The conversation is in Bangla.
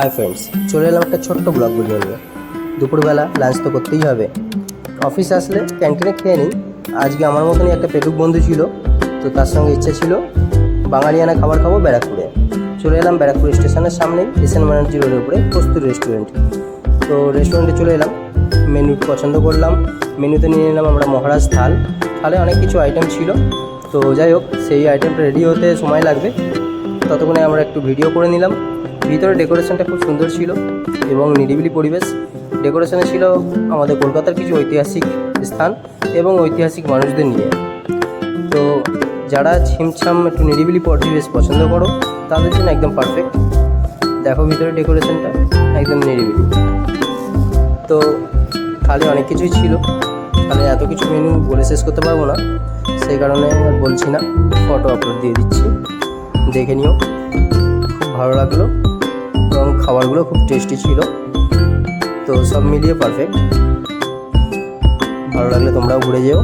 হাই ফ্রেন্ডস চলে এলাম একটা ছোট্ট ব্লগ ভিডিও নিয়ে। দুপুরবেলা লাঞ্চ তো করতেই হবে। অফিস আসলে ক্যান্টিনে খেয়ে নিই। আজকে আমার মতনই একটা পেটুক বন্ধু ছিল, তো তার সঙ্গে ইচ্ছা ছিল বাঙালিয়ানা খাবার খাব ব্যারাকপুরে। চলে এলাম ব্যারাকপুর স্টেশনের সামনে এসএন ব্যানার্জি রোডের উপরে কস্তুর রেস্টুরেন্ট তো রেস্টুরেন্টে চলে এলাম মেনু পছন্দ করলাম। মেনুতে নিয়ে নিলাম আমরা মহারাজ থাল। থালে অনেক কিছু আইটেম ছিল। তো যাই হোক, সেই আইটেমটা রেডি হতে সময় লাগবে। ততক্ষণে আমরা একটু ভিডিও করে নিলাম। ভিতরে ডেকোরেশনটা খুব সুন্দর ছিল এবং নিরিবিলি পরিবেশ। ডেকোরেশনে ছিল আমাদের কলকাতার কিছু ঐতিহাসিক স্থান এবং ঐতিহাসিক মানুষদের নিয়ে। তো যারা ছিমছাম, একটু নিরিবিলি পরিবেশ পছন্দ করো, তাদের জন্য একদম পারফেক্ট দেখো ভিতরে ডেকোরেশনটা, একদম নিরিবিলি। তো থালে অনেক কিছুই ছিল। তাহলে এত কিছু মেনু বলে শেষ করতে পারব না। সেই কারণে বলছি না ফটো আপলোড দিয়ে দিচ্ছি। দেখে নিও খুব ভালো লাগল। খাবারগুলো খুব টেস্টি ছিল। তো সব মিলিয়ে পারফেক্ট ভালো লাগলে তোমরাও ঘুরে যেও।